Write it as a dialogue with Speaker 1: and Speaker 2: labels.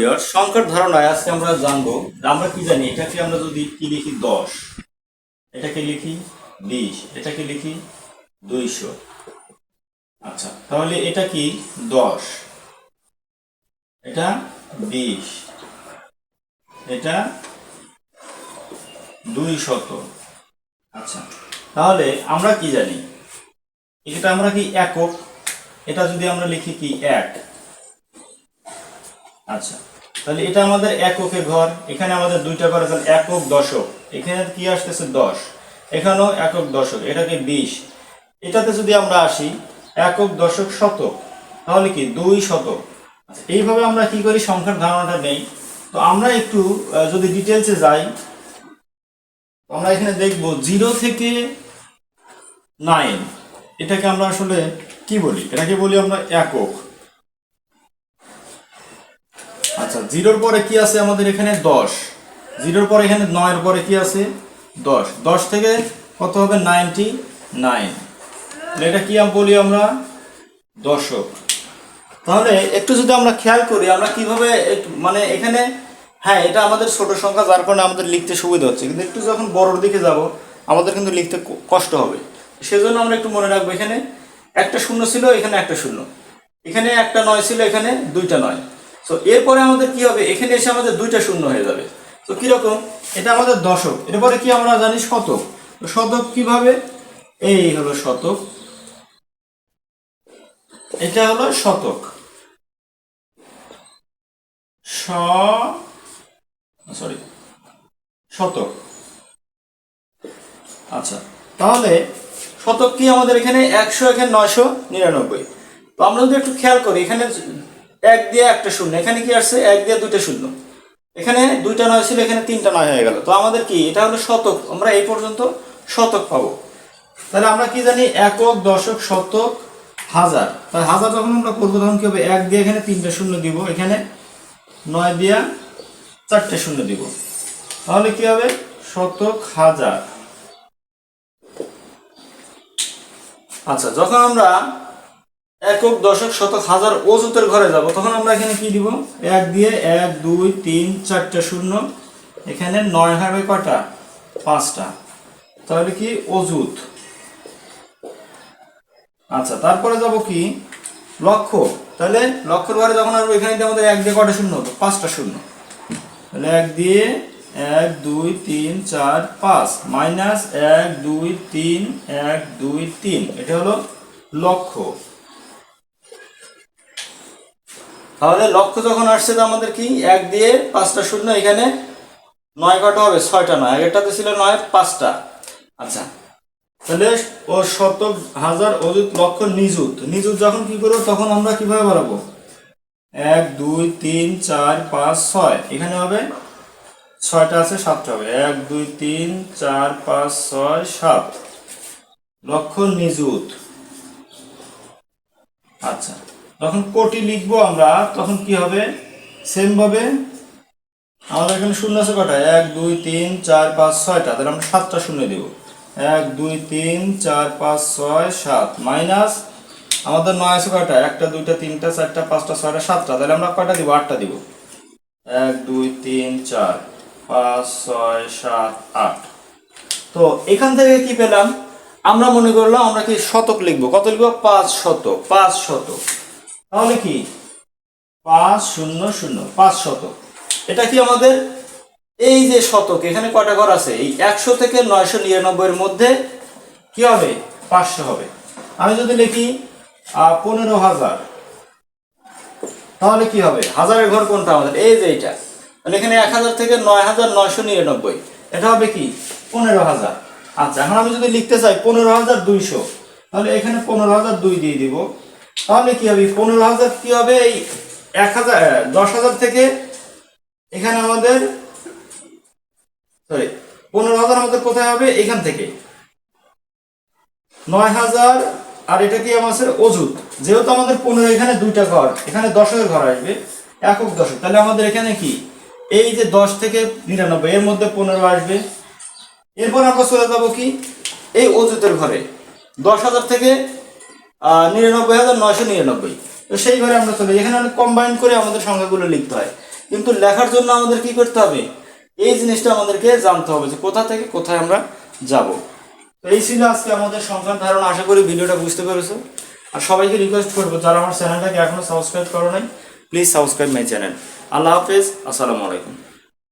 Speaker 1: সংখ্যার ধারণায় আজকে আমরা জানব, আমরা কি জানি, এটাকে আমরা যদি কি লিখি, দশ। এটাকে লিখি বিশ, এটাকে লিখি দুইশো। আচ্ছা তাহলে এটা কি দশ? এটা বিশ। এটা দুই শত আচ্ছা তাহলে আমরা কি জানি? এটা আমরা কি একক? এটা যদি আমরা লিখি কি, এক। আচ্ছা তাহলে এটা আমাদের এককে ঘর এখানে আমাদের দুইটা ঘর আছে একক দশক। এখানে কি আসতেছে? দশ। এখানেও একক দশক এটাকে বিশ। এটাতে যদি আমরা আসি একক দশক শতক তাহলে কি? দুই শতক। আচ্ছা, এইভাবে আমরা কি করি? সংখ্যার ধারণাটা নেই। তো আমরা একটু যদি ডিটেলসে যাই আমরা এখানে দেখব জিরো থেকে নাইন। এটাকে আমরা আসলে কি বলি? এটাকে বলি আমরা একক। আচ্ছা জিরোর পরে কি আছে আমাদের এখানে? দশ। জিরোর পরে এখানে নয়ের পরে কি আছে? দশ। দশ থেকে কত হবে? Ninety nine. এটা কি বলি আমরা? দশক। তাহলে একটু যদি আমরা খেয়াল করি, আমরা কীভাবে মানে এখানে হ্যাঁ এটা আমাদের ছোট সংখ্যা, যার কারণে আমাদের লিখতে সুবিধা হচ্ছে। কিন্তু একটু যখন বড়র দিকে যাব, আমাদের কিন্তু লিখতে কষ্ট হবে। সেজন্য আমরা একটু মনে রাখব এখানে একটা শূন্য ছিল, এখানে একটা শূন্য। এখানে একটা নয় ছিল, এখানে দুইটা নয়। তো এরপরে আমাদের কি হবে? এখানে এসে আমাদের দুইটা শূন্য হয়ে যাবে। তো কীরকম? এটা আমাদের দশক। এরপরে কি আমরা জানি শতক? শতক কীভাবে? এই হলো শতক। এটা হলো শতক। শ সরি শতক। আচ্ছা তাহলে শতক কি আমাদের এখানে একশো এখানে নয়শো নিরানব্বই? তো আমরা যদি একটু খেয়াল করি, এখানে এক দিয়ে একটা শূন্য। এখানে কি আসছে? এক দিয়ে দুইটা শূন্য। এখানে দুইটা নয় ছিল, এখানে তিনটা নয় হয়ে গেল। তো আমাদের কি? এটা হলো শতক। আমরা এই পর্যন্ত শতক পাবো। তাহলে আমরা কি জানি? একক দশক শতক হাজার। তাহলে হাজার যখন আমরা করব, তখন কি হবে? এক দিয়ে এখানে তিনটা শূন্য দিব। এখানে নয় দিয়া চারটে শূন্য দিব। তাহলে কি হবে? শতক হাজার। আচ্ছা যখন আমরা একক দশক শতক হাজার অজুতের ঘরে যাব। তখন আমরা এখানে কি দিব? এক দিয়ে এক, দুই, তিন, চারটে শূন্য। এখানে নয় হবে কটা পাঁচটা। তাহলে কি অজুত? আচ্ছা তারপরে যাব কি? লক্ষ তাহলে লক্ষের ঘরে যখন আসব, এখানে আমাদের এক দিয়ে কটা শূন্য? হতো পাঁচটা শূন্য। তাহলে এক দিয়ে এক, দুই, তিন, চার, পাঁচ। মাইনাস এক, দুই, তিন, এক, দুই, তিন। এটা হলো লক্ষ তাহলে লক্ষ যখন আসছে তো আমাদের কি? এক দিয়ে পাঁচটা শূন্য, এখানে নয় কটা হবে, ছয়টা নয়। আগেরটাতে ছিল নয়, পাঁচটা। আচ্ছা তাহলে ও শত হাজার অযুত লক্ষ নিযুত। নিযুত যখন কি করব? তখন আমরা কীভাবে বাড়াবো? এক, দুই, তিন, চার, পাঁচ, ছয়। এখানে হবে, ছয়টা আছে, সাতটা হবে। এক, দুই, তিন, চার, পাঁচ, ছয়, সাত। লক্ষ নিযুত। আচ্ছা। যখন কোটি লিখব আমরা, তখন কি হবে? সেম ভাবে আমাদের এখানে শূন্য আছে কটা? এক, দুই, তিন, চার, পাঁচ, ছয়টা। তাহলে আমরা সাতটা শূন্য দিব। এক, দুই, তিন, চার, পাঁচ, ছয়, সাত। মাইনাস আমাদের নয় আছে কয়টা একটা, দুইটা, তিনটা, চারটা, পাঁচটা, ছয়টা, সাতটা। তাহলে আমরা কয়টা দিব? আটটা দিব। এক, দুই, তিন, চার, পাঁচ, ছয়, সাত, আট। তো এখান থেকে কি পেলাম? আমরা মনে করলাম আমরা কি শতক লিখব? কত লিখব? পাঁচ শত পাঁচ শত তাহলে কি? পাঁচ শূন্য শূন্য, পাঁচ শতক। এটা কি আমাদের? এই যে শতক, এখানে কয়টা ঘর আছে? এই একশো থেকে নয়শো নিরানব্বই এর মধ্যে কি হবে? পাঁচশো হবে। আমি যদি লিখি পনেরো হাজার, তাহলে কি হবে? হাজারের ঘর কোনটা আমাদের? এই যে এইটা। তাহলে এখানে এক হাজার থেকে নয় হাজার নয়শো নিরানব্বই। এটা হবে কি? পনেরো হাজার। আচ্ছা এখন আমি যদি লিখতে চাই, পনেরো হাজার দুইশো, তাহলে এখানে পনেরো হাজার দুই দিয়ে দিব। তাহলে কি হবে? পনেরো হাজার কি হবে? এই এক হাজার দশ হাজার থেকে এখানে আমাদের সরি পনেরো হাজার আমাদের কোথায় হবে? এখান থেকে। নয় হাজার, আর এটা কি আমাদের অজুত। যেহেতু আমাদের পনেরো, এখানে দুইটা ঘর, এখানে দশকের ঘর আসবে, একক দশক। তাহলে আমাদের এখানে কি? এই যে দশ থেকে নিরানব্বই, এর মধ্যে পনেরো আসবে। এরপর আমরা চলে যাব কি? এই অজুতের ঘরে। দশ হাজার থেকে নিরানব্বই হাজার নয়শো নিরানব্বই। তো সেই ঘরে আমরা চলে। এখানে অনেক কম্বাইন করে আমাদের সংখ্যাগুলো লিখতে হয়। কিন্তু লেখার জন্য আমাদের কি করতে হবে? এই জিনিসটা আমাদেরকে জানতে হবে যে কোথা থেকে কোথায় আমরা যাব। তো এই ছিল আজকে আমাদের সংখ্যার ধারণা। আশা করি ভিডিওটা বুঝতে পেরেছ। আর সবাইকে রিকোয়েস্ট করব, যারা আমার চ্যানেলটাকে এখনও সাবস্ক্রাইব করো নাই প্লিজ সাবস্ক্রাইব মাই চ্যানেল আল্লাহ হাফেজ, আসসালামু আলাইকুম।